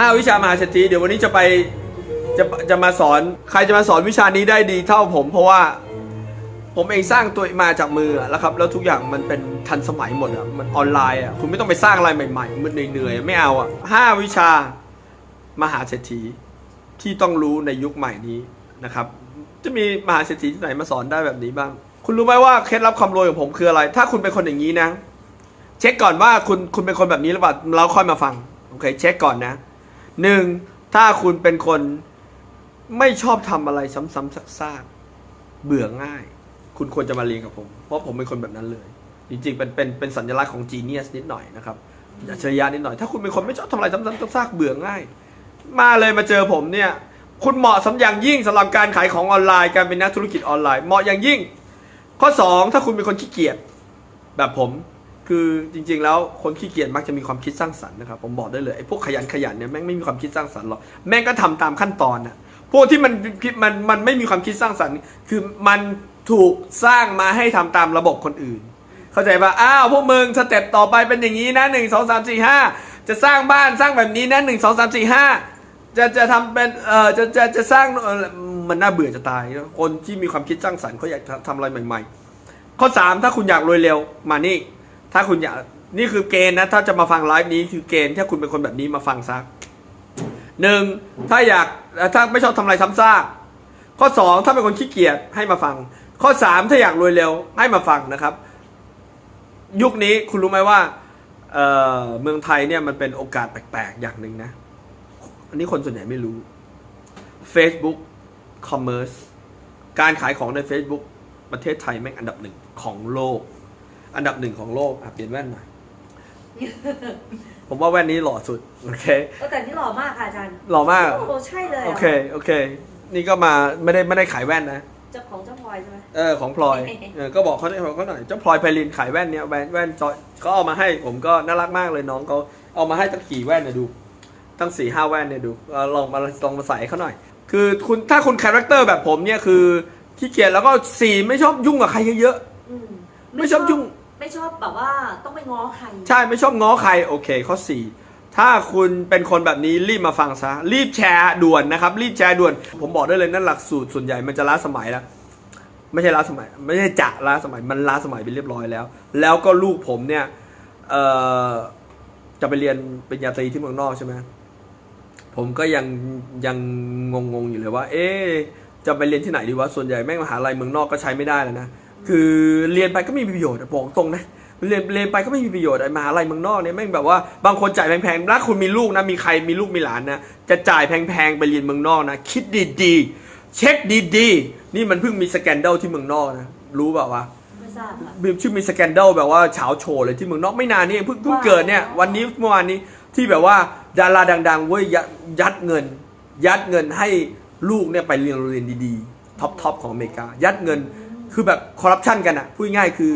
ห้าวิชามหาเศรษฐีเดี๋ยววันนี้จะไปจะจะมาสอนใครจะมาสอนวิชานี้ได้ดีเท่าผม เพราะว่าผมเองสร้างตัวมาจากมือแล้วครับ แล้วทุกอย่างมันเป็นทันสมัยหมดอะมันออนไลน์อะคุณไม่ต้องไปสร้างอะไรใหม่ๆมันเหนื่อยๆไม่เอาอะห้าวิชามหาเศรษฐีที่ต้องรู้ในยุคใหม่นี้นะครับ จะมีมหาเศรษฐีที่ไหนมาสอนได้แบบนี้บ้าง คุณรู้ไหมว่าเคล็ดลับความรวยของผมคืออะไร ถ้าคุณเป็นคนอย่างนี้นะ เช็คก่อนว่าคุณคุณเป็นคนแบบนี้หรือเปล่าเราค่อยมาฟังโอเค เช็คก่อนนะ หนึ่งถ้าคุณเป็นคนไม่ชอบทำอะไรซ้ำๆซากๆเบื่อง่าย คุณควรจะมาเรียนกับผม เพราะผมเป็นคนแบบนั้นเลย จริงๆ เป็นเป็นเป็นสัญลักษณ์ของจีเนียสนิดหน่อยนะครับอัจฉริยะนิดหน่อย ถ้าคุณเป็นคนไม่ชอบทำอะไรซ้ำๆซากๆเบื่อง่าย มาเลยมาเจอผมเนี่ย คุณเหมาะสำอย่างยิ่งสำหรับการขายของออนไลน์ การเป็นนักธุรกิจออนไลน์ เหมาะอย่างยิ่ง ข้อ 2 ถ้าคุณเป็นคนขี้เกียจแบบผม คือจริงๆแล้วคนขี้เกียจมักจะมีความคิดสร้างสรรค์นะครับผมบอกได้เลยไอ้พวกขยันขยันเนี่ยแม่งไม่มีความคิดสร้างสรรค์หรอกแม่งก็ทำตามขั้นตอนน่ะพวกที่มันมันมันไม่มีความคิดสร้างสรรค์ คือมันถูกสร้างมาให้ทำตามระบบคนอื่น เข้าใจปะอ้าวพวกมึงสเต็ปต่อไปเป็นอย่างนี้นะหนึ่งสองสามสี่ห้าจะสร้างบ้านสร้างแบบนี้นะหนึ่งสองสามสี่ห้าจะจะทำเป็นเอ่อจะจะจะสร้างมันน่าเบื่อจะตายคนที่มีความคิดสร้างสรรค์เขาอยากทำอะไรใหม่ ๆ ข้อสามถ้าคุณอยากรวยเร็วมานี่ ถ้าคุณอยากนี่คือเกณฑ์นะ ถ้าจะมาฟังไลฟ์นี้คือเกณฑ์ถ้าคุณเป็นคนแบบนี้มาฟังซะหนึ่งถ้าอยากถ้าไม่ชอบทำอะไรซ้ำซากข้อสองถ้าเป็นคนขี้เกียจให้มาฟัง ข้อสามถ้าอยากรวยเร็วให้มาฟังนะครับ ยุคนี้คุณรู้ไหมว่าเออเมืองไทยเนี่ยมันเป็นโอกาสแปลกๆ อย่างหนึ่งนะ อันนี้คนส่วนใหญ่ไม่รู้ Facebook Commerce การขายของใน Facebook ประเทศไทยแม่งอันดับหนึ่งของโลก อันดับหนึ่งของโลกอะเปลี่ยนแว่นหน่อยผมว่าแว่นนี้หล่อสุด โอเค เออแต่นี่หล่อมากค่ะอาจารย์หล่อมาก โอ้โหใช่เลยะโอเค โอเค นี่ก็มาไม่ได้ไม่ได้ขายแว่นนะ เจ้าของเจ้าพลอยใช่ไหม เออของพลอยเออก็บอกเขาบอกเขาหน่อยเจ้าพลอยไพลินขายแว่นเนี้ยแว่นแว่นจอยเขาเอามาให้ผมก็น่ารักมากเลยน้องเขาเอามาให้ตั้งกี่แว่นเนี่ยดู ตั้งสี่ห้าแว่นเนี่ยดูเออลองมาลองมาใส่เขาหน่อย คือคุณถ้าคุณคาแรคเตอร์แบบผมเนี่ยคือขี้เกียจแล้วก็สี่ไม่ชอบยุ่งกับใครเยอะอืมไม่ชอบยุ่ง ไม่ชอบแบบว่าต้องไปง้อใครใช่ไม่ชอบง้อใครโอเคข้อสี่ถ้าคุณเป็นคนแบบนี้รีบมาฟังซะ รีบแชร์ด่วนนะครับ รีบแชร์ด่วน ผมบอกได้เลยนั่นหลักสูตรส่วนใหญ่มันจะล้าสมัยแล้วไม่ใช่ล้าสมัย ไม่ใช่จะล้าสมัยมันล้าสมัยไปเรียบร้อยแล้ว แล้วก็ลูกผมเนี่ยเอ่อจะไปเรียนปริญญาตรีที่เมืองนอกใช่ไหมผมก็ยังยังงงๆอยู่เลยว่า เอ๊จะไปเรียนที่ไหนดีวะส่วนใหญ่แม่งมหาลัยเมืองนอกก็ใช้ไม่ได้แล้วนะ คือเรียนไปก็ไม่มีประโยชน์อะบอกตรงนะเรียนเรียนไปก็ไม่มีประโยชน์ไอ้มหาลัยเมืองนอกเนี่ยแม่งแบบว่าบางคนจ่ายแพงๆแล้วคุณมีลูกนะมีใครมีลูกมีหลานนะจะจ่ายแพงๆไปเรียนเมืองนอกนะคิดดีๆ เช็คดีๆ นี่มันเพิ่งมีสแกนเดลที่เมืองนอกนะรู้เปล่าวะไม่ทราบค่ะมีชื่อมีสแกนเดลแบบว่าเฉาโชว์เลยที่เมืองนอกไม่นานนี่เองเพิ่งเพิ่งเกิดเนี่ยวันนี้เมื่อวานนี้ที่แบบว่าดาราดัง ๆเว้ยยัดยัดเงิน ยัดเงินให้ลูกเนี่ยไปเรียนโรงเรียนดีๆท็อปทอปของอเมริกา ยัดเงิน คือแบบคอร์รัปชันกันอะพูดง่ายๆคือ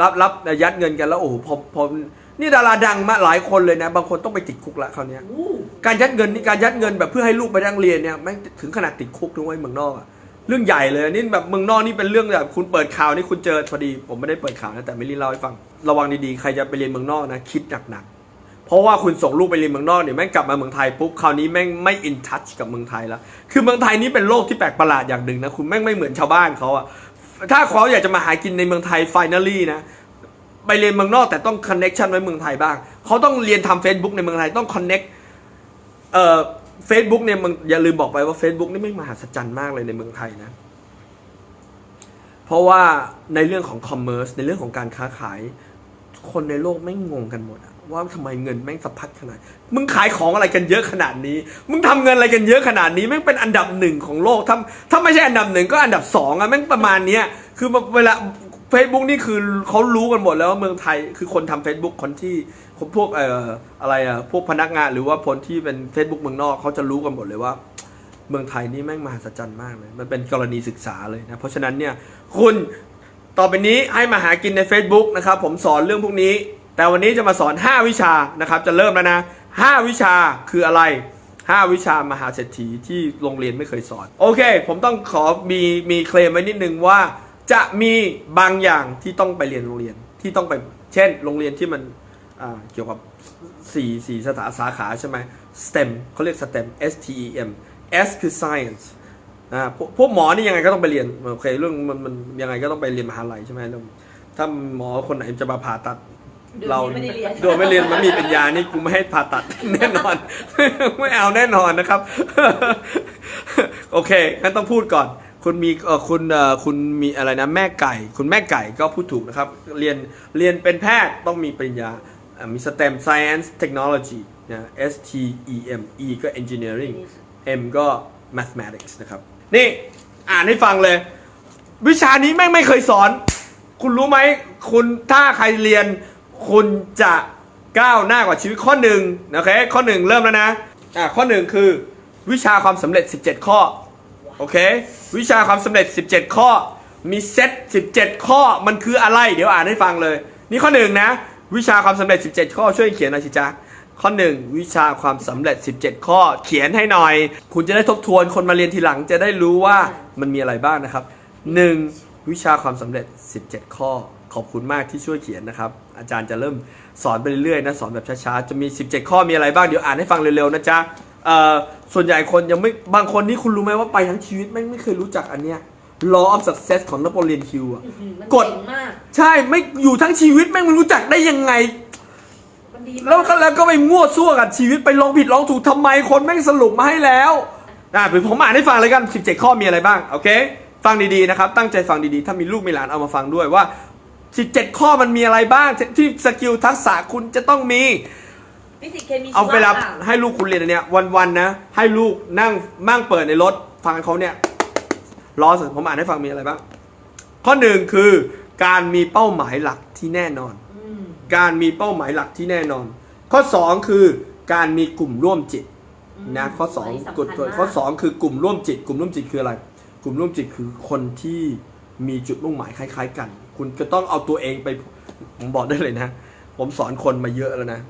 รับรับยัดเงินกันแล้วโอ้โหพอพอนี่ดาราดังมาหลายคนเลยนะ บางคนต้องไปติดคุกละคราวเนี้ยอู้การยัดเงินนี่การยัดเงินแบบเพื่อให้ลูกไปนั่งเรียนเนี่ยแม่งถึงขนาดติดคุกด้วยเมืองนอกอะเรื่องใหญ่เลยนี่แบบเมืองนอกนี่เป็นเรื่องแบบคุณเปิดข่าวนี่คุณเจอพอดี ผมไม่ได้เปิดข่าวนะแต่ไม่รีเล่าให้ฟังระวังดีๆใครจะไปเรียนเมืองนอกนะคิดหนักๆเพราะว่าคุณส่งลูกไปเรียนเมืองนอกเนี่ยแม่งกลับมาเมืองไทยปุ๊บคราวนี้แม่งไม่อินทัชกับเมืองไทยแล้วคือเมืองไทยนี่เป็นโลกที่แปลกประหลาดอย่างหนึ่งนะคุณแม่งไม่เหมือนชาวบ้านเขาอะ ถ้าเขาอยากจะมาหากินในเมืองไทย finally นะ ไปเรียนเมืองนอกแต่ต้องคอนเน็ชันไว้เมืองไทยบ้าง เขาต้องเรียนทำ Facebook ในเมืองไทยต้องคอนเน็กเอ่อเฟซบุ๊กเนี่ยมึงอย่าลืมบอกไปว่า Facebook นี่ไม่มหัศจรรย์มากเลยในเมืองไทยนะ เพราะว่าในเรื่องของคอมเมอร์สในเรื่องของการค้าขาย คนในโลกไม่งงกันหมดอะ ว่าทำไมเงินแม่งสะพัดขนาด มึงขายของอะไรกันเยอะขนาดนี้ มึงทำเงินอะไรกันเยอะขนาดนี้แม่งเป็นอันดับหนึ่งของโลกถ้าถ้าไม่ใช่อันดับหนึ่งก็อันดับสองอะแม่งประมาณเนี้ยคือเวลา Facebook นี่คือเขารู้กันหมดแล้วว่าเมืองไทยคือคนทำ Facebook คนที่คนพวกเอ่ออะไรอะพวกพนักงานหรือว่าคนที่เป็น Facebook เมืองนอกเขาจะรู้กันหมดเลยว่า เมืองไทยนี่แม่งมหัศจรรย์มากเลย มันเป็นกรณีศึกษาเลยนะ เพราะฉะนั้นเนี่ยคุณต่อไปนี้ให้มาหากินใน Facebook นะครับผมสอนเรื่องพวกนี้ แต่วันนี้จะมาสอน 5 วิชานะครับจะเริ่มแล้วนะ 5 วิชาคืออะไร 5 วิชามหาเศรษฐีที่โรงเรียนไม่เคยสอน โอเค ผมต้องขอมีมีเคลมไว้นิดนึงว่า จะมีบางอย่างที่ต้องไปเรียนโรงเรียนที่ต้องไปเช่น โรงเรียนที่มันเกี่ยวกับสี่สี่สถาสาขาใช่ไหม STEM เขาเรียก STEM S T E M S คือ science อ่าพวกพวกหมอนี่ยังไงก็ต้องไปเรียนโอเคเรื่องมันมันยังไงก็ต้องไปเรียนมหาลัยใช่ไหมถ้าหมอคนไหนจะมาผ่าตัด เราไม่ได้เรียนโดยไม่เรียนมันมีปัญญานี่กูไม่ให้ผ่าตัดแน่นอน ไม่เอาแน่นอนนะครับ โอเคงั้นต้องพูดก่อน คุณมีเออคุณเออคุณมีอะไรนะแม่ไก่ คุณแม่ไก่ก็พูดถูกนะครับ เรียนเรียนเป็นแพทย์ต้องมีปริญญาอ่ามี STEM Science Technology นะ S T E M E ก็ Engineering M ก็ Mathematics นะครับ นี่อ่านให้ฟังเลย วิชานี้แม่งไม่เคยสอน คุณรู้ไหม คุณถ้าใครเรียน คุณจะก้าวหน้ากว่าชีวิตข้อหนึ่งโอเคข้อหนึ่งเริ่มแล้วนะอ่าข้อหนึ่งคือวิชาความสำเร็จ 17 ข้อโอเควิชาความสำเร็จ 17 ข้อ มีเซต17 ข้อมันคืออะไร เดี๋ยวอ่านให้ฟังเลย นี่ข้อหนึ่งนะวิชาความสำเร็จ 17 ข้อช่วยเขียนหน่อยสิจ๊ะข้อหนึ่งวิชาความสำเร็จ 17 ข้อเขียนให้หน่อย คุณจะได้ทบทวนคนมาเรียนทีหลังจะได้รู้ว่ามันมีอะไรบ้างนะครับ 1. วิชาความสำเร็จ 17 ข้อ ขอบคุณมากที่ช่วยเขียนนะครับ อาจารย์จะเริ่มสอนไปเรื่อยๆนะสอนแบบช้าๆจะมี 17 ข้อมีอะไรบ้างเดี๋ยวอ่านให้ฟังเร็วๆนะจ๊ะเอ่อส่วนใหญ่คนยังไม่บางคนนี่คุณรู้ไหมว่าไปทั้งชีวิตไม่งไม่เคยรู้จักอันเนี้ย law of success ของนโปเลียนฮิลอะอื้อหือมันกดเจ๋งมากใช่ไม่อยู่ทั้งชีวิตแม่งไม่รู้จักได้ยังไงมันดีแล้วมากก็แล้วก็ไปมั่วซั่วกับชีวิตไปลองผิดลองถูกทำไมคนแม่งสรุปมาให้แล้วอ่าผมอ่านให้ฟังเลยกัน 17 ข้อมีอะไรบ้าง โอเค ฟังดีๆนะครับ ตั้งใจฟังดีๆ ถ้ามีลูกมีหลานเอามาฟังด้วยว่า 17 ข้อมันมีอะไรบ้างที่สกิลทักษะคุณจะต้องมี ฟิสิกส์เคมีเอาเวลาชีะให้ลูกคุณเรียนอันเนี้ยวันๆนะ ให้ลูกนั่งมั่งเปิดในรถ ฟังเขาเนี่ยรอสิผมอ่านให้ฟังมีอะไรบ้าง ข้อหนึ่งคือการมีเป้าหมายหลักที่แน่นอน อืมการมีเป้าหมายหลักที่แน่นอน ข้อ 2 คือการมีกลุ่มร่วมจิตนะข้อนนี้2สำกคัฎญตัวมากข้อ 2 คือกลุ่มร่วมจิต กลุ่มร่วมจิตคืออะไร กลุ่มร่วมจิตคือคนที่มีจุดมุ่งหมายคล้าย ๆ กัน คุณจะต้องเอาตัวเองไป ผมบอกได้เลยนะ ผมสอนคนมาเยอะแล้วนะ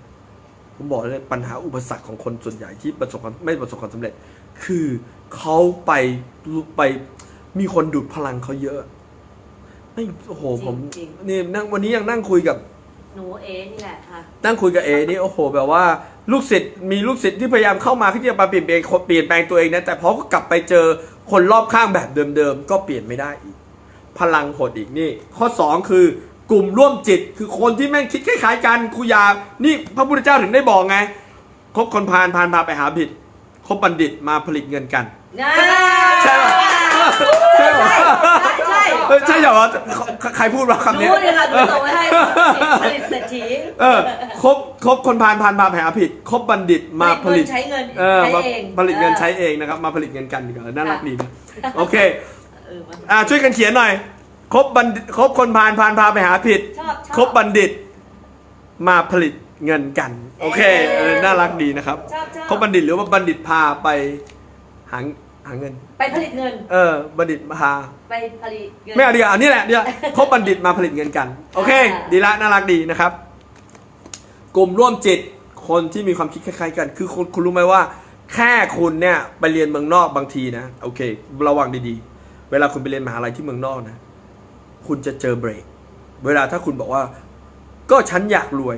ผมบอกเลยปัญหาอุปสรรคของคนส่วนใหญ่ที่ประสบความไม่ประสบความสำเร็จ คือเขาไปไปมีคนดูดพลังเขาเยอะไม่โอ้โหผมจริงนี่นั่งวันนี้ยังนั่งคุยกับหนูเอนี่แหละค่ะนั่งคุยกับเอนี่โอ้โห แบบว่าลูกศิษย์มีลูกศิษย์ที่พยายามเข้ามาที่จะมาเปลี่ยนแปลงเปลี่ยนแปลงตัวเองนะแต่พอก็กลับไปเจอคนรอบข้างแบบเดิมๆก็เปลี่ยนไม่ได้อีก พลังหดอีกนี่ ข้อ 2 คือกลุ่มร่วมจิตคือคนที่แม่งคิดคล้ายๆกันคุยานี่พระพุทธเจ้าถึงได้บอกไงคบคนพาลพาลพาไปหาผิดคบบัณฑิตมาผลิตเงินกัน ใช่ปะใช่ปะใช่เออใช่เหรอใครพูดว่าคำนี้รู้เลยค่ะหนูส่งไว้ให้ผลิตเศรษฐีเออคบคบคนพาลพาลมาแผลผิดคบบัณฑิตมาผลิตใช้เงินเออใช้มาเองผลิตเงินใช้เองนะครับมาผลิตเงินกันดีกว่าน่ารักดีนะโอเค เออมันอ่าช่วยกันเขียนหน่อย คบบัณฑิตคบคนพาลพาลพาไปหาผิด ชอบชอบ คบบัณฑิต มาผลิตเงินกัน โอเคเออน่ารักดีนะครับ ชอบชอบ คบบัณฑิตหรือว่าบัณฑิตพาไปหาหาเงิน ไปผลิตเงิน เออ บัณฑิตพา ไปผลิตเงิน ไม่เอาดีกว่าอันนี้แหละเนี่ยคบบัณฑิตมาผลิตเงินกัน โอเค อ่า ดีละน่ารักดีนะครับ กลุ่มร่วมจิตคนที่มีความคิดคล้ายๆกัน คือคุณคุณรู้ไหมว่า แค่คุณเนี่ย ไปเรียนเมืองนอกบางทีนะ โอเค ระวังดีๆ เวลาคุณไปเรียนมหาลัยที่เมืองนอกนะ คุณจะเจอเบรก เวลาถ้าคุณบอกว่า ก็ฉันอยากรวย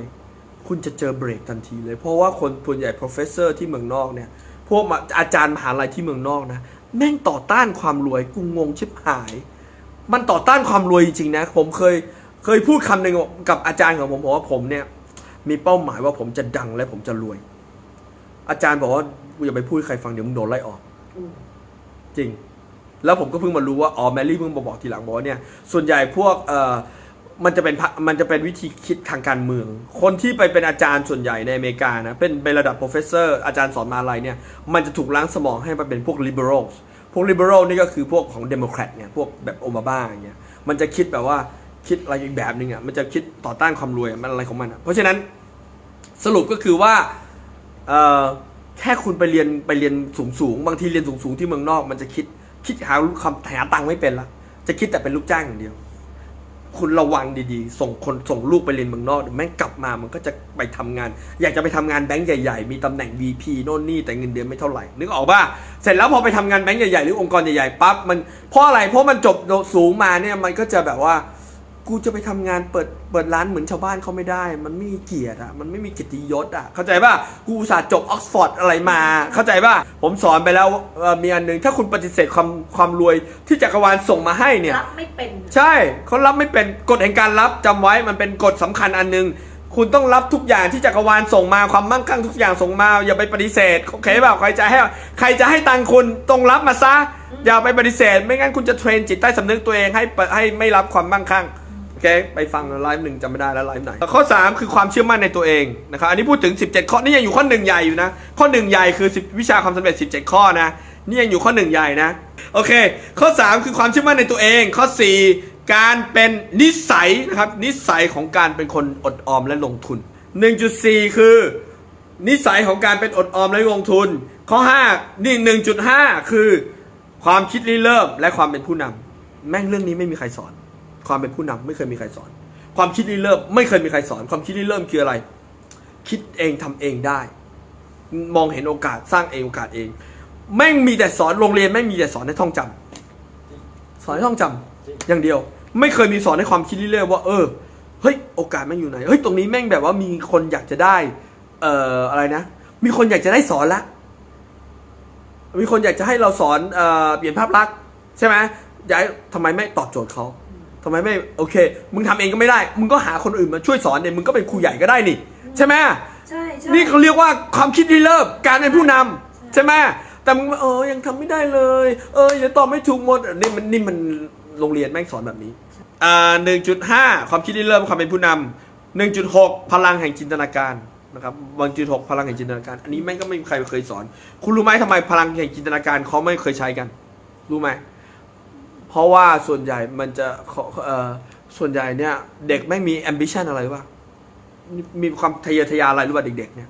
คุณจะเจอเบรกทันทีเลย เพราะว่าคนส่วนใหญ่ professor ที่เมืองนอกเนี่ย พวกมาอาจารย์มหาลัยที่เมืองนอกนะ แม่งต่อต้านความรวยกูงงชิบหาย มันต่อต้านความรวยจริงๆนะ ผมเคย เคยพูดคำหนึ่งกับอาจารย์ของผมบอกว่าผมเนี่ย มีเป้าหมายว่าผมจะดังและผมจะรวย อาจารย์บอกว่าอย่าไปพูดให้ใครฟังเดี๋ยวมึงโดนไล่ออกอืมจริง แล้วผมก็เพิ่งมารู้ว่าอ๋อแมรี่เพิ่งมาบอกทีหลังบอกว่าเนี่ยส่วนใหญ่พวกเอ่อมันจะเป็นพะมันจะเป็นวิธีคิดทางการเมือง คนที่ไปเป็นอาจารย์ส่วนใหญ่ในอเมริกานะเป็นเป็นระดับ professor อาจารย์สอนมหาลัยเนี่ยมันจะถูกล้างสมองให้มาเป็นพวก liberals พวก liberal นี่ก็คือพวกของ democrat เนี่ยพวกแบบโอบามาอย่างเงี้ยมันจะคิดแบบว่าคิดอะไรอีกแบบหนึ่งอะมันจะคิดต่อต้านความรวยมันอะไรของมันอะเพราะฉะนั้นสรุปก็คือว่าเอ่อแค่คุณไปเรียนไปเรียนสูงสูงบางทีเรียนสูงสูงที่เมืองนอก มันจะคิด คิดหาคำหาตังค์ไม่เป็นละจะคิดแต่เป็นลูกจ้างอย่างเดียว คุณระวังดีๆ ส่งคนส่งลูกไปเรียนเมืองนอกแม่งกลับมามันก็จะไปทำงาน อยากจะไปทำงานแบงก์ใหญ่ๆ มีตำแหน่ง VP โน่นนี่แต่เงินเดือนไม่เท่าไหร่ นึกออกป่ะเสร็จแล้วพอไปทำงานแบงก์ใหญ่ๆ หรือองค์กรใหญ่ๆปั๊บมันเพราะอะไรเพราะมันจบสูงมาเนี่ยมันก็จะแบบว่า กูจะไปทำงานเปิดเปิดร้านเหมือนชาวบ้านเขาไม่ได้ มันไม่มีเกียรติอะ มันไม่มีเกียรติยศอะ เข้าใจป่ะ กูอุตส่าห์จบออกซฟอร์ดอะไรมา เข้าใจป่ะ ผมสอนไปแล้วเอ่อมีอันหนึ่งถ้าคุณปฏิเสธความความรวยที่จักรวาลส่งมาให้เนี่ย รับไม่เป็น ใช่เขารับไม่เป็นกฎแห่งการรับจำไว้ มันเป็นกฎสำคัญอันหนึ่งคุณต้องรับทุกอย่างที่จักรวาลส่งมาความมั่งคั่งทุกอย่างส่งมา อย่าไปปฏิเสธโอเคเปล่าใครจะให้ใครจะให้ตังค์คุณต้องรับมาซะ อย่าไปปฏิเสธ ไม่งั้นคุณจะเทรนจิตใต้สำนึกตัวเองให้ให้ไม่รับความมั่งคั่ง โอเคไปฟังไลฟ์หนึ่งจำไม่ได้แล้วไลฟ์ไหน ข้อ 3 คือความเชื่อมั่นในตัวเองนะครับอันนี้พูดถึง 17 ข้อนี่ยังอยู่ข้อหนึ่งใหญ่อยู่นะ ข้อหนึ่งใหญ่คือวิชาความสำเร็จ 17 ข้อนะนี่ยังอยู่ข้อหนึ่งใหญ่นะโอเค ข้อ 3 คือความเชื่อมั่นในตัวเอง ข้อ 4 การเป็นนิสัยนะครับนิสัยของการเป็นคนอดออมและลงทุน 1.4 คือ นิสัยของการเป็นอดออมและลงทุน ข้อ5นี่1.5 คือ ความคิดริเริ่มและความเป็นผู้นำแม่งเรื่องนี้ไม่มีใครสอน ความเป็นผู้นำไม่เคยมีใครสอน ความคิดริเริ่มไม่เคยมีใครสอน ความคิดริเริ่มคืออะไร คิดเองทำเองได้ มองเห็นโอกาสสร้างเองโอกาสเอง แม่งมีแต่สอนโรงเรียนแม่งมีแต่สอนให้ท่องจำสอนให้ท่องจำอย่างเดียว ไม่เคยมีสอนให้ความคิดเรื่อยๆว่า เออเฮ้ยโอกาสแม่งอยู่ไหนเฮ้ยตรงนี้แม่งแบบว่ามีคนอยากจะได้ เอ่ออะไรนะ มีคนอยากจะได้สอนละมีคนอยากจะให้เราสอนเอ่อเปลี่ยนภาพลักษณ์ใช่ไหมอยากให้ทำไมไม่ตอบโจทย์เขา ทำไมไม่โอเค มึงทำเองก็ไม่ได้ มึงก็หาคนอื่นมาช่วยสอนเนี่ยมึงก็เป็นครูใหญ่ก็ได้นี่ ใช่ไหมใช่ใช่นี่เขาเรียกว่าความคิดริเริ่มการเป็นผู้นำใช่ไหมแต่มึงเออยังทำไม่ได้เลย เอออย่าตอบไม่ถูกหมดนี่มันนี่มันโรงเรียนแม่งสอนแบบนี้อ่าหนึ่งจุดห้าความคิดริเริ่มความเป็นผู้นำหนึ่งจุดหกพลังแห่งจินตนาการนะครับวันจุดหกพลังแห่งจินตนาการ อันนี้แม่งก็ไม่มีใครเคยสอน คุณรู้ไหมทำไมพลังแห่งจินตนาการเขาไม่เคยใช้กัน รู้ไหม เพราะว่าส่วนใหญ่มันจะขอเอ่อส่วนใหญ่เนี่ยเด็กไม่มี ambition อะไรวะมีความทะเยอทะยานอะไรรู้ป่ะเด็ก ๆ เนี่ย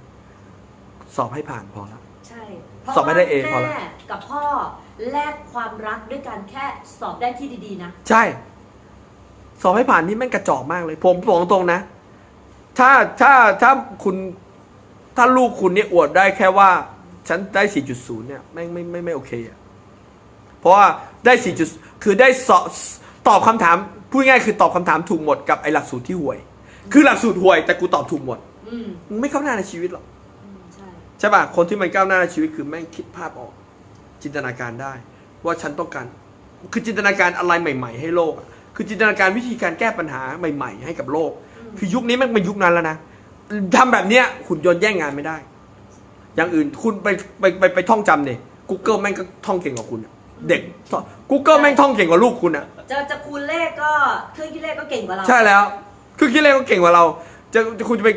สอบให้ผ่านพอแล้ว ใช่สอบไม่ได้ A พอละแม่กับพ่อแลกความรักด้วยการแค่สอบได้ที่ดีๆนะ ใช่ สอบให้ผ่านนี่แม่งกระจอกมากเลย ผมบอกตรงๆนะ ถ้าถ้าถ้าคุณ ถ้าลูกคุณเนี่ยอวดได้แค่ว่า ฉันได้ 4.0 เนี่ย แม่งไม่ไม่ไม่โอเคอะเพราะว่า ได้4จุดคือได้สอบตอบคำถามพูดง่ายๆคือตอบคำถามถูกหมดกับไอหลักสูตรที่ห่วย คือหลักสูตรห่วยแต่กูตอบถูกหมดอืมมึงไม่เข้าหน้าในชีวิตหรอก อืมใช่ ใช่ป่ะ คนที่มันก้าวหน้าในชีวิตคือแม่งคิดภาพออก จินตนาการได้ ว่าฉันต้องการ คือจินตนาการอะไรใหม่ ๆ ให้โลกอะคือจินตนาการวิธีการแก้ปัญหาใหม่ ๆ ให้กับโลก คือยุคนี้แม่งเป็นยุคนั้นแล้วนะทำแบบเนี้ยคุณยนต์แย่งงานไม่ได้ อย่างอื่นคุณไปไปไปไปท่องจำเนี่ย Google แม่งก็ท่องเก่งกว่าคุณอะ เด็ก Google แม่งท่องเก่งกว่าลูกคุณอะจะจะคูณเลขก็เครื่องคิดเลขก็เก่งกว่าเราใช่แล้วคือคิดเลขก็เก่งกว่าเราจะจะคุณจะไป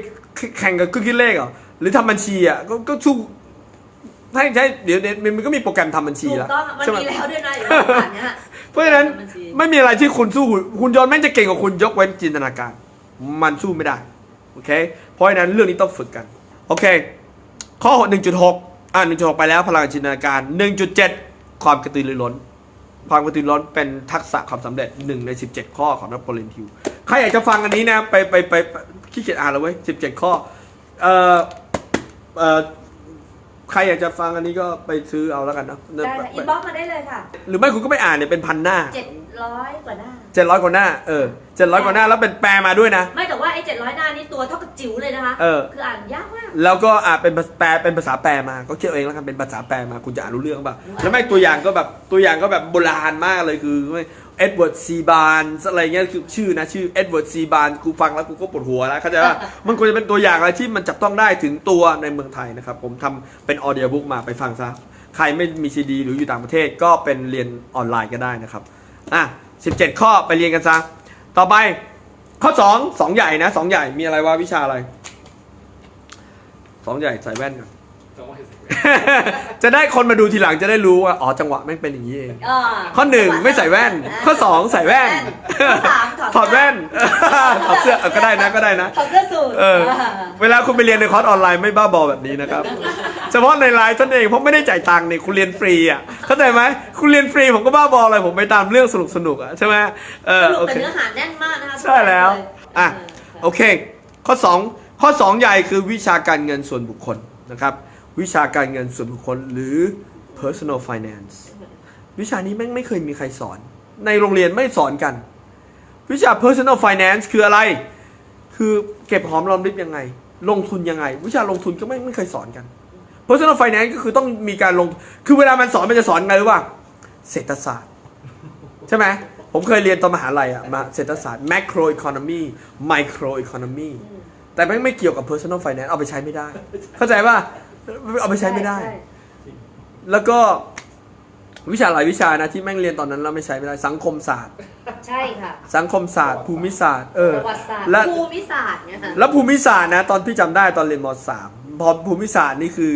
แข่งกับเครื่องคิดเลขเหรอหรือทำบัญชีอะก็ก็ชูใช่ใช่เดี๋ยวเดี๋ยวมันก็มีโปรแกรมทำบัญชีถูกแล้วต้องมันใช่ไหม มีแล้วด้วยนะอยู่ในผ่านเนี้ยเพราะฉะนั้นทำบัญชี ไม่มีอะไรที่คุณสู้หุ่นหุ่นยนต์แม่งจะเก่งกว่าคุณยกเว้นจินตนาการ มันสู้ไม่ได้โอเคเพราะฉะนั้นเรื่องนี้ต้องฝึกกันโอเค ข้อ 1.6 อ่า1.6 ไปแล้วพลังจินตนาการ 1.7 ความกระตือรือร้น ความกระตือรือร้นเป็นทักษะความสำเร็จหนึ่งใน 17 ข้อของนโปเลียนฮิลใครอยากจะฟังอันนี้นะไปไปไปไปขี้เกียจอ่านแล้วเว้ย17ข้อเอ่อเอ่อใครอยากจะฟังอันนี้ก็ไปซื้อเอาแล้วกันนะได้ค่ะอินบ็อกซ์มาได้เลยค่ะ หรือไม่คุณก็ไปอ่านเนี่ยเป็นพันหน้าเจ็ดร้อยกว่าหน้าเจ็ดร้อยกว่าหน้าเออเจ็ดร้อยกว่าหน้าแล้วเป็นแปลมาด้วยนะไม่แต่ว่า ไอ้เจ็ดร้อยหน้านี่ตัวเท่ากับจิ๋วเลยนะคะ เออ คืออ่านยากมาก แล้วก็อ่านเป็นภาแปลเป็นภาษาแปลมา ก็เขียนเองแล้วกันเป็นภาษาแปลมาคุณจะอ่านรู้เรื่องป่ะแล้วไม่ตัวอย่างก็แบบตัวอย่างก็แบบโบราณมากเลยคือเอ็ดเวิร์ดซีบานอะไรเงี้ยคือชื่อนะชื่อเอ็ดเวิร์ดซีบานกูฟังแล้วกูก็ปวดหัวแล้วเข้าใจป่ะมันควรจะเป็นตัวอย่างอะไรที่มันจับต้องได้ถึงตัวในเมืองไทยนะครับผมทำเป็นออเดียบุ๊กมาไปฟังซะใครไม่มีซีดีหรืออยู่ต่างประเทศก็เป็นเรียนออนไลน์ก็ได้นะครับอะ17 ข้อไปเรียนกันซะต่อไป ข้อสองสองใหญ่นะสองใหญ่มีอะไรวะวิชาอะไรสองใหญ่ใส่แว่นก่อน จะได้คนมาดูทีหลังจะได้รู้ว่า อ๋อจังหวะแม่งเป็นอย่างนี้เอง อ่าข้อหนึ่งไม่ใส่แว่น ข้อสองใส่แว่น ข้อสามถอดแว่นถอดเสื้อเออก็ได้นะก็ได้นะ ถอดเสื้อสูทเออเวลาคุณไปเรียนในคอร์สออนไลน์ไม่บ้าบอแบบนี้นะครับ เฉพาะในไลน์ท่านเองเพราะไม่ได้จ่ายตังค์เนี่ยคุณเรียนฟรีอะเข้าใจไหมคุณเรียนฟรีผมก็บ้าบออะไรผมไปตามเรื่องสนุกสนุกๆอะใช่ไหมเออสรุปโอแต่เค เนื้อหาแน่นมากนะคะใช่แล้วอะ เโอเค ข้อ 2 ข้อ 2 ใหญ่คือวิชาการเงินส่วนบุคคลนะครับ วิชาการเงินส่วนบุคคลหรือ personal finance วิชานี้แม่งไม่เคยมีใครสอน ในโรงเรียนไม่สอนกัน วิชา personal finance คืออะไร คือเก็บหอมรอมริบยังไง ลงทุนยังไง วิชาลงทุนก็ไม่ไม่เคยสอนกัน personal finance ก็คือต้องมีการลง คือเวลามันสอนมันจะสอนไงรู้ป่ะเศรษฐศาสตร์ ใช่ไหมผมเคยเรียนตอนมหาลัยอะมาเศรษฐศาสตร์ macro economy micro economy แต่ไม่งไม่เกี่ยวกับ personal finance เอาไปใช้ไม่ได้ เข้าใจป่ะ เอาไปใช้ไม่ได้ใช่แล้วก็วิชาหลายวิชานะที่แม่งเรียนตอนนั้นเราไม่ใช้ไม่ได้สังคมศาสตร์ ใช่ค่ะ สังคมศาสตร์ ภูมิศาสตร์เออประวัติศาสตร์และภูมิศาสตร์เนี่ยค่ะแล้วภูมิศาสตร์นะ ตอนพี่จำได้ตอนเรียนมสามพอภูมิศาสตร์นี่คือ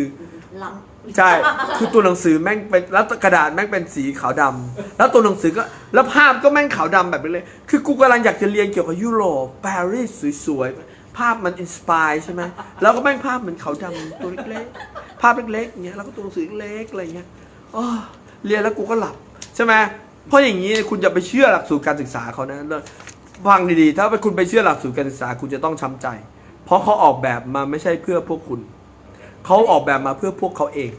ล้ำใช่ คือตัวหนังสือแม่งเป็นแล้วกระดาษแม่งเป็นสีขาวดำแล้วตัวหนังสือก็แล้วภาพก็แม่งขาวดำแบบนี้เลย คือกูกำลังอยากจะเรียนเกี่ยวกับยุโรปปารีสสวยๆ ภาพมันอินสปายใช่ไหมแล้วก็แม่งภาพเหมือนขาดำตัวเล็กๆ ภาพเล็กๆอย่างเงี้ยแล้วก็ตัวหนังสือเล็กอะไรเงี้ยอ๋อเรียนแล้วกูก็หลับใช่ไหมเพราะอย่างนี้คุณจะไปเชื่อหลักสูตรการศึกษาเขานะแล้วฟังดีๆ ถ้าไปคุณไปเชื่อหลักสูตรการศึกษาคุณจะต้องช้ำใจ เพราะเขาออกแบบมาไม่ใช่เพื่อพวกคุณ เขาออกแบบมาเพื่อพวกเขาเอง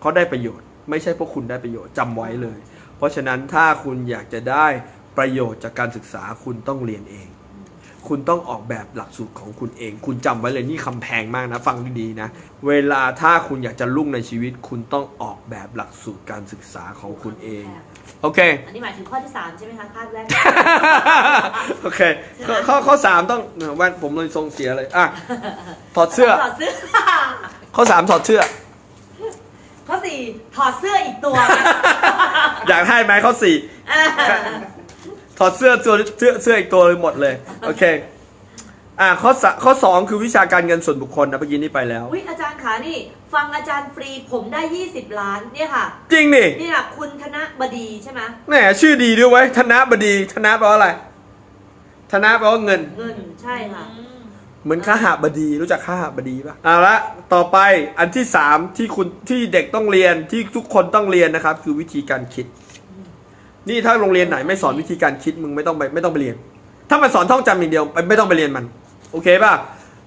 เขาได้ประโยชน์ ไม่ใช่พวกคุณได้ประโยชน์จำไว้เลย เพราะฉะนั้นถ้าคุณอยากจะได้ประโยชน์จากการศึกษาคุณต้องเรียนเอง คุณต้องออกแบบหลักสูตรของคุณเอง คุณจำไว้เลยนี่คำแพงมากนะ ฟังดีๆนะ เวลาถ้าคุณอยากจะรุ่งในชีวิต คุณต้องออกแบบหลักสูตรการศึกษาของคุณเอง โอเค อันนี้หมายถึงข้อที่สามใช่ไหมคะคาดแรก โอเคข้อข้อข้อสามต้องแว่นผมเลยทรงเสียเลย อะถอดเสื้อถอดเสื้อ ข้อสามถอดเสื้อ ข้อสี่ถอดเสื้ออีกตัว อยากให้ไหมข้อสี่อ่า ถอดเสื้อตัวเสื้อเสื้ออีกตัวเลยหมดเลยโอเคอ่าข้อสะข้อสองคือวิชาการเงินส่วนบุคคลนะเมื่อกี้นี้ไปแล้ววิอาจารย์ขานี่ ฟังอาจารย์ฟรีผมได้ 20 ล้านเนี่ยค่ะจริงดินี่แหละคุณธนบดีใช่ไหมแหมชื่อดีด้วยไว้ยธนบดีธนะแปลว่าอะไรธนะแปลว่าเงิน เงินใช่ค่ะ เหมือนข้าหาบดีรู้จักข้าหาบดีปะเอาละต่อไปอันที่สามที่คุณที่เด็กต้องเรียนที่ทุกคนต้องเรียนนะครับ คือวิธีการคิด นี่ถ้าโรงเรียนไหนไม่สอนวิธีการคิดมึงไม่ต้องไปไม่ต้องไปเรียน ถ้ามันสอนท่องจำอย่างเดียวไม่ต้องไปเรียนมัน โอเคป่ะ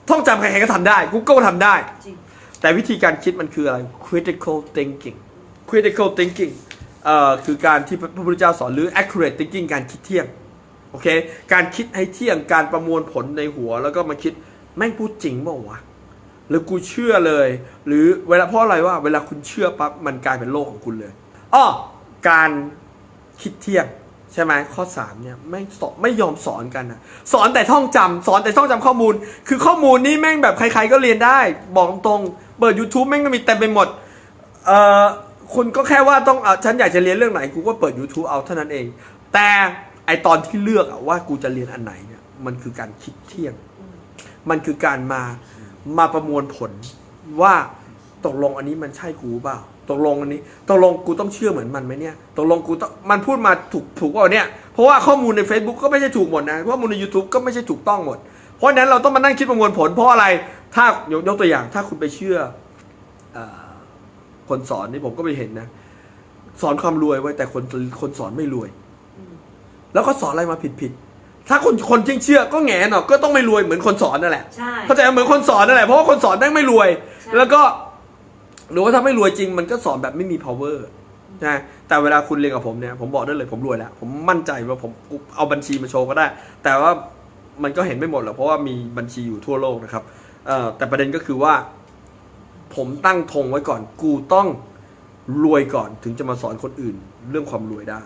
ท่องจำใครๆก็ทำได้ Google ก็ทำได้จริงแต่วิธีการคิดมันคืออะไร critical thinking critical thinking เอ่อคือการที่พระพุทธเจ้าสอนหรือ accurate thinking การคิดเที่ยงโอเค การคิดให้เที่ยงการประมวลผลในหัว แล้วก็มาคิดแม่งพูดจริงเปล่าวะหรือกูเชื่อเลย หรือเวลาเพราะอะไรว่า เวลาคุณเชื่อปั๊บมันกลายเป็นโลกของคุณเลยอ้อการ คิดเที่ยงใช่ไหมข้อสามเนี่ยไม่สอนไม่ยอมสอนกันนะสอนแต่ท่องจำสอนแต่ท่องจำข้อมูล คือข้อมูลนี่แม่งแบบใครๆก็เรียนได้ บอกตรงๆเปิด YouTube แม่งก็มีเต็มไปหมดเอ่อคุณก็แค่ว่าต้องเอาฉันอยากจะเรียนเรื่องไหนกูก็เปิด YouTube เอาเท่านั้นเอง แต่ไอตอนที่เลือกอะว่ากูจะเรียนอันไหนเนี่ยมันคือการคิดเที่ยง มันคือการมามาประมวลผลว่าตกลงอันนี้มันใช่กูเปล่า ตกลงอันนี้ตกลงกูต้องเชื่อเหมือนมันไหมเนี่ยตกลงกูต้องมันพูดมาถูกถูกเปล่าเนี่ยเพราะว่าข้อมูลใน Facebook ก็ไม่ใช่ถูกหมดนะข้อมูลใน YouTube ก็ไม่ใช่ถูกต้องหมด เพราะฉะนั้นเราต้องมานั่งคิดประมวลผล เพราะอะไรถ้ายกยกตัวอย่างถ้าคุณไปเชื่อเอ่อคนสอนนี่ผมก็ไปเห็นนะ สอนความรวยไว้แต่คนคนสอนไม่รวยอืมแล้วก็สอนอะไรมาผิดผิดๆถ้าคนคนจริงเชื่อก็แง่หนอก็ต้องไม่รวยเหมือนคนสอนนั่นแหละใช่เข้าใจไหมเหมือนคนสอนนั่นแหละเพราะว่าคนสอนแม่งไม่รวยใช่แล้วก็ หรือว่าถ้าไม่รวยจริงมันก็สอนแบบไม่มี power ใช่แต่เวลาคุณเรียนกับผมเนี่ยผมบอกได้เลยผมรวยแล้ว ผมมั่นใจว่าผมเอาบัญชีมาโชว์ก็ได้ แต่ว่ามันก็เห็นไม่หมดหรอกเพราะว่ามีบัญชีอยู่ทั่วโลกนะครับแต่ประเด็นก็คือว่า ผมตั้งธงไว้ก่อน กูต้องรวยก่อนถึงจะมาสอนคนอื่น เรื่องความรวยได้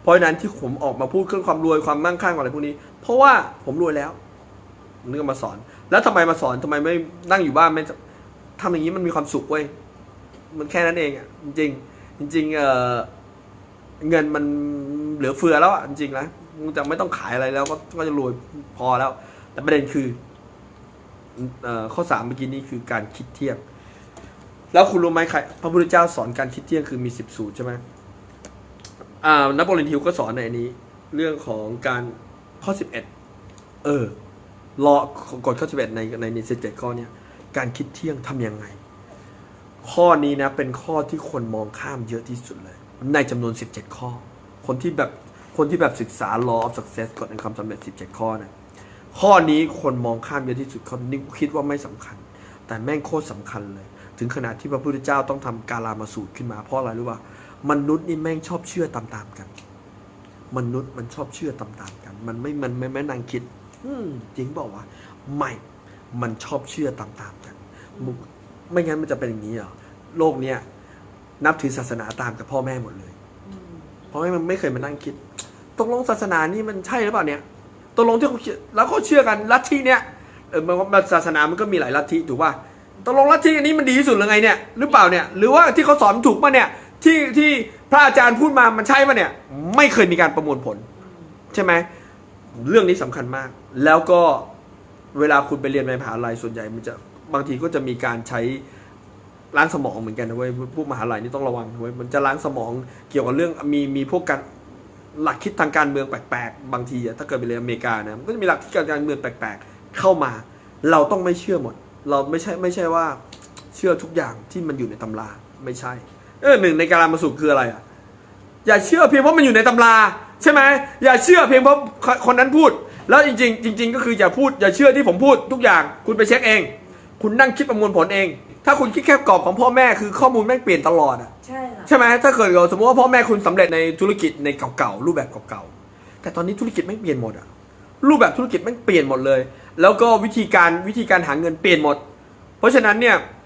เพราะฉะนั้นที่ผมออกมาพูดเรื่องความรวยความมั่งคั่งอะไรพวกนี้ เพราะว่าผมรวยแล้วนึกมาสอน แล้วทำไมมาสอนทำไมไม่นั่งอยู่บ้านไม่ ทำอย่างนี้มันมีความสุขเว้ยมันแค่นั้นเองอะจริงจริงเออเงินมันเหลือเฟือแล้วอะจริงๆนะมึงจะไม่ต้องขายอะไรแล้วก็ก็จะรวยพอแล้ว แต่ประเด็นคือเออข้อสามเมื่อกี้นี้คือการคิดเที่ยง แล้วคุณรู้ไหมใครพระพุทธเจ้าสอนการคิดเที่ยงคือมีสิบสูตรใช่ไหมอ่านโปเลียนฮิลก็สอนในอันนี้ เรื่องของการข้อสิบเอ็ดเออรอกฎข้อสิบเอ็ดในในในสิบเจ็ดข้อเนี้ย การคิดเที่ยงทำยังไง ข้อนี้นะเป็นข้อที่คนมองข้ามเยอะที่สุดเลย ในจำนวนสิบเจ็ดข้อ คนที่แบบคนที่แบบศึกษา law of success กฎแห่งความสำเร็จสิบเจ็ดข้อนะข้อนี้คนมองข้ามเยอะที่สุดเขาคิดว่าไม่สำคัญ แต่แม่งโคตรสำคัญเลย ถึงขนาดที่พระพุทธเจ้าต้องทำกาลามาสูตรขึ้นมาเพราะอะไรรู้ป่ะมนุษย์นี่แม่งชอบเชื่อตามๆกัน มนุษย์มันชอบเชื่อตามๆกัน มันไม่มันไม่ไม่นั่งคิด อืมจริงบอกว่าวะไม่ มันชอบเชื่อตามๆกันมึงไม่งั้นมันจะเป็นอย่างนี้เหรอ โลกเนี้ยนับถือศาสนาตามกับพ่อแม่หมดเลย เพราะมันไม่เคยมานั่งคิด ตกลงศาสนานี่มันใช่หรือเปล่าเนี่ย ตกลงที่เขาเชแล้วเขาเชื่อกันลัทธิเนี้ยเออมันศาสนามันก็มีหลายลัทธิถูกป่ะ ตกลงลัทธิอันนี้มันดีที่สุดหรือไงเนี่ย หรือเปล่าเนี่ย หรือว่าที่เขาสอนถูกป่ะเนี่ย ที่ที่พระอาจารย์พูดมา มันใช่ป่ะเนี่ย ไม่เคยมีการประมวลผล ใช่ไหม เรื่องนี้สำคัญมาก แล้วก็ เวลาคุณไปเรียนในมหาลัยส่วนใหญ่มันจะบางทีก็จะมีการใช้ล้างสมองเหมือนกันนะเว้ยพวกมหาลัยนี่ต้องระวังนะเว้ยมันจะล้างสมองเกี่ยวกับเรื่องมีมีพวกการหลักคิดทางการเมืองแปลกๆ บางทีถ้าเกิดไปเรียนอเมริกานะมันก็จะมีหลักคิดทางการเมืองแปลกๆ เข้ามา เราต้องไม่เชื่อหมด เราไม่ใช่ไม่ใช่ว่าเชื่อทุกอย่างที่มันอยู่ในตำราไม่ใช่ เออหนึ่งในการมาสุขคืออะไรอะอย่าเชื่อเพียงเพราะมันอยู่ในตำรา ใช่ไหมอย่าเชื่อเพียงเพราะคนนั้นพูด แล้วจริงๆจริง ๆ ก็คืออย่าพูดอย่าเชื่อที่ผมพูดทุกอย่างคุณไปเช็คเอง คุณนั่งคิดประมวลผลเอง ถ้าคุณคิดแค่กรอบของพ่อแม่คือข้อมูลแม่งเปลี่ยนตลอดอะใช่ค่ะ ใช่ไหมถ้าเกิดเราสมมติว่าพ่อแม่คุณสำเร็จในธุรกิจในเก่าๆรูปแบบเก่าๆแต่ตอนนี้ธุรกิจไม่งเปลี่ยนหมดอะรูปแบบธุรกิจไม่งเปลี่ยนหมดเลย แล้วก็วิธีการวิธีการหาเงินเปลี่ยนหมด เพราะฉะนั้นเนี่ยเอ่อ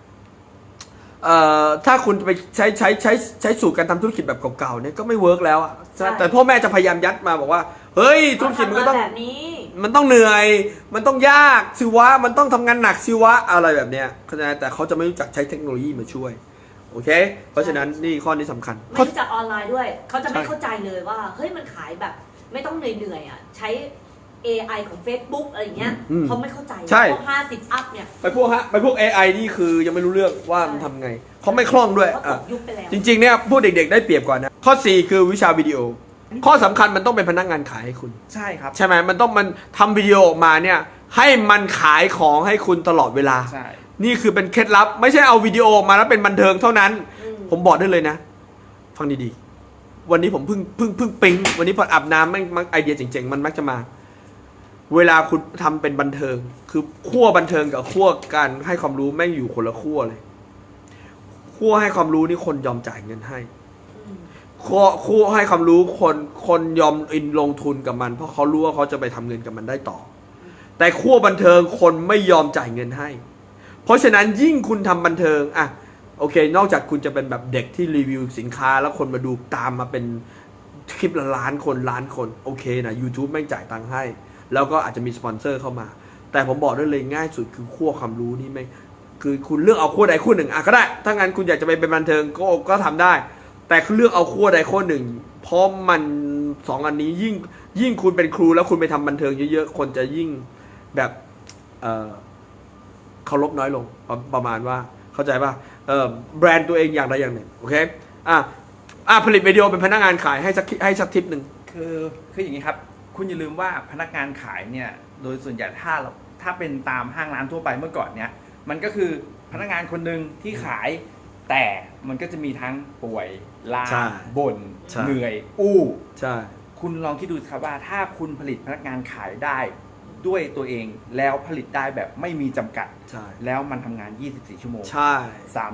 ถ้าคุณไปใช้ใช้ใช้ใช้สูตรการทำธุรกิจแบบเก่าๆเนี่ยก็ไม่เวิร์กแล้วอะแต่พ่อแม่จะพยายามยัดมาบอกว่า เฮ้ยธุรกิจมันก็ต้อง แบบนี้ มันต้องเหนื่อย มันต้องยากสิวะ มันต้องทำงานหนักสิวะ อะไรแบบเนี้ยเข้าใจไหมแต่เขาจะไม่รู้จักใช้เทคโนโลยีมาช่วย โอเค เพราะฉะนั้นนี่ข้อนี้สำคัญ ไม่รู้จักออนไลน์ด้วย เขาจะไม่ใช่ เข้าใจเลยว่า เฮ้ยมันขายแบบ ไม่ต้องเหนื่อยๆอะ ใช้ AI ของ Facebook อะไรอย่างเงี้ยอืมเขาไม่เข้าใจใช่ พวกห้าสิบอัพเนี่ยไปพวกฮะไปพวก AI นี่คือยังไม่รู้เรื่องว่ามันทำไงเขาไม่คล่องด้วยเขาตอะกยุคไปแล้วจริงๆเนี่ยพวกเด็กๆได้เปรียบกว่านะ ข้อ 4 คือวิชาวิดีโอ ข้อสำคัญมันต้องเป็นพนักงานขายให้คุณ ใช่ครับ ใช่ไหมมันต้องมันทำวิดีโอออกมาเนี่ย ให้มันขายของให้คุณตลอดเวลา ใช่ นี่คือเป็นเคล็ดลับ ไม่ใช่เอาวิดีโอออกมาแล้วเป็นบันเทิงเท่านั้น อืมผมบอกได้เลยนะ ฟังดีๆ วันนี้ผมเพิ่งเพิ่งเพิ่งปิ๊งวันนี้พออาบน้ำแม่งมักไอเดียเจ๋งๆ มันมักจะมา เวลาคุณทำเป็นบันเทิง คือขั้วบันเทิงกับขั้วการให้ความรู้แม่งอยู่คนละขั้วเลยขั้วให้ความรู้นี่คนยอมจ่ายเงินให้ขั้วขั้วให้ความรู้คนคนยอมอินลงทุนกับมัน เพราะเขารู้ว่าเขาจะไปทำเงินกับมันได้ต่อ แต่ขั้วบันเทิงคนไม่ยอมจ่ายเงินให้ เพราะฉะนั้นยิ่งคุณทำบันเทิงอะโอเค นอกจากคุณจะเป็นแบบเด็กที่รีวิวสินค้าแล้วคนมาดูตามมาเป็นคลิปละล้านคนล้านคน โอเคนะ YouTube แม่งจ่ายตังค์ให้ แล้วก็อาจจะมีสปอนเซอร์เข้ามา แต่ผมบอกได้เลยง่ายสุดคือขั้วความรู้นี่ไม่คือคุณเลือกเอาขั้วใดขั้วหนึ่งอะก็ได้ ถ้างั้นคุณอยากจะไปเป็นบันเทิงก็ก็ทำได้ แต่คุณเลือกเอาขั้วใดขั้วหนึ่งเพราะมันสองอันนี้ยิ่งยิ่งคุณเป็นครูแล้วคุณไปทำบันเทิงเยอะๆคนจะยิ่งแบบเออเคารพน้อยลงประประมาณว่าเข้าใจป่ะเออแบรนด์ตัวเองอย่างใดอย่างหนึ่งโอเคอะอะผลิตวิดีโอเป็นพนักงานขายให้สักให้สักทิปหนึ่งคือคืออย่างนี้ครับ คุณอย่าลืมว่าพนักงานขายเนี่ยโดยส่วนใหญ่ถ้าเราถ้าเป็นตามห้างร้านทั่วไปเมื่อก่อนเนี่ยมันก็คือพนักงานคนหนึ่งที่ขาย แต่มันก็จะมีทั้งป่วยลาใช่บ่นใช่ เหนื่อย อู้ใช่ คุณลองคิดดูสิครับว่าถ้าคุณผลิตพนักงานขายได้ด้วยตัวเองแล้วผลิตได้แบบไม่มีจำกัด ใช่ แล้วมันทำงาน 24 ชั่วโมง ใช่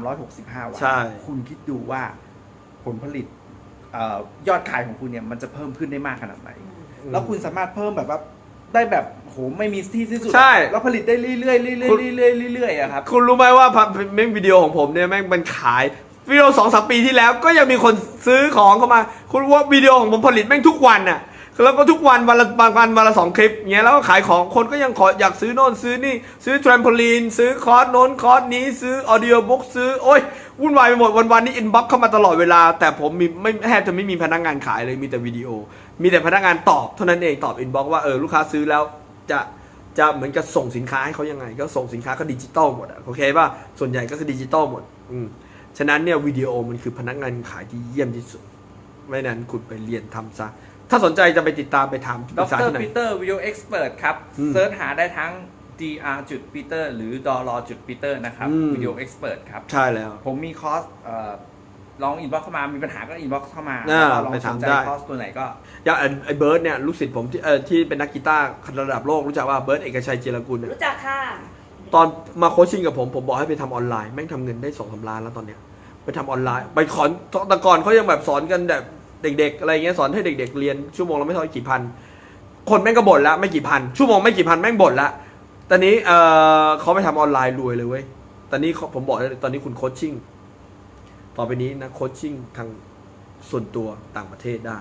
365 วัน ใช่ คุณคิดดูว่าผลผลิตเออยอดขายของคุณเนี่ยมันจะเพิ่มขึ้นได้มากขนาดไหน แล้วคุณสามารถเพิ่มแบบว่าได้แบบโหไม่มีที่สิ้นสุดใช่ แล้วผลิตได้เรื่อยๆเรื่อยคุณๆเรื่อยๆเรื่อยๆอะครับ คุณรู้ไหมว่าแม่งวิดีโอของผมเนี่ยแม่งมันขายวิดีโอสองสามปีที่แล้วก็ยังมีคนซื้อของเข้ามา คุณรู้ว่าวิดีโอของผมผลิตแม่งทุกวันน่ะแล้วก็ทุกวันวันละบางวันวันละสองคลิปเงี้ยแล้วก็ขายของคนก็ยังขออยากซื้อโน่นซื้อนี่ ซื้อแทรมโพลีน ซื้อคอร์สโน้นคอร์สนี้ ซื้อออดิโอบุ๊กซื้อ โอ้ย วุ่นวายไปหมดวันวันๆนี้อินบ็อกเข้ามาตลอดเวลา แต่ผมมีไม่แทบจะไม่มีพนักงานขายเลยมีแต่วิดีโอ มีแต่พนักงานตอบเท่านั้นเองตอบอินบ็อกว่าเออลูกค้าซื้อแล้วจะจะเหมือนกับส่งสินค้าให้เขายังไง ก็ส่งสินค้าก็ดิจิตอลหมดอะโอเคป่ะส่วนใหญ่ก็คือดิจิตอลหมดอืมฉะนั้นเนี่ยวิดีโอมันคือพนักงานขายที่เยี่ยมที่สุดไม่นั้นคุณไปเรียนทำซะถ้าสนใจจะไปติดตามไปถามปดรึกษารที่ไหน ปีเตอร์วิดีโอเอ็กซ์เพรสครับอืมเซิร์ชหาได้ทั้ง dr จุดปีเตอร์หรือดอลจุดปีเตอร์นะครับอืม วิดีโอเอ็กซ์เพรสครับ ใช่แล้ว ผมมีคอร์สเอ่อลองอินบ็อกเข้ามามีปัญหาก็อินบ็อกเข้ามาอ่าแล้วก็ลองไปสถามนใจได้ คอร์สตัวไหนก็ อย่างไอ้ไอ้เบิร์ดเนี่ยลูกศิษย์ผมที่เออที่เป็นนักกีตาร์ระดับโลกรู้จักว่าเบิร์ดเอกชัยเจรกุลเนี่ยรู้จักค่ะ ตอนมาโคชชิ่งกับผมผมบอกให้ไปทำออนไลน์แม่งทำเงินได้สองสาล้านแล้วตอนเนี้ยไปทำออนไลน์ ไปขอนแต่ก่อนเขายังแบบสอนกันแบบเด็ก ๆ อะไรเงี้ยสอนให้เด็ก ๆ เรียนชั่วโมงละไม่เท่ากี่พัน คนแม่งก็บ่นละไม่กี่พันชั่วโมงไม่กี่พันแม่งบ่นละ ตอนนี้เออเขาไปทำออนไลน์รวยเลยเว้ย ตอนนี้เขาผมบอกเลยตอนนี้คุณโคชชิ่ง ต่อไปนี้นะโคชชิ่งทางส่วนตัวต่างประเทศได้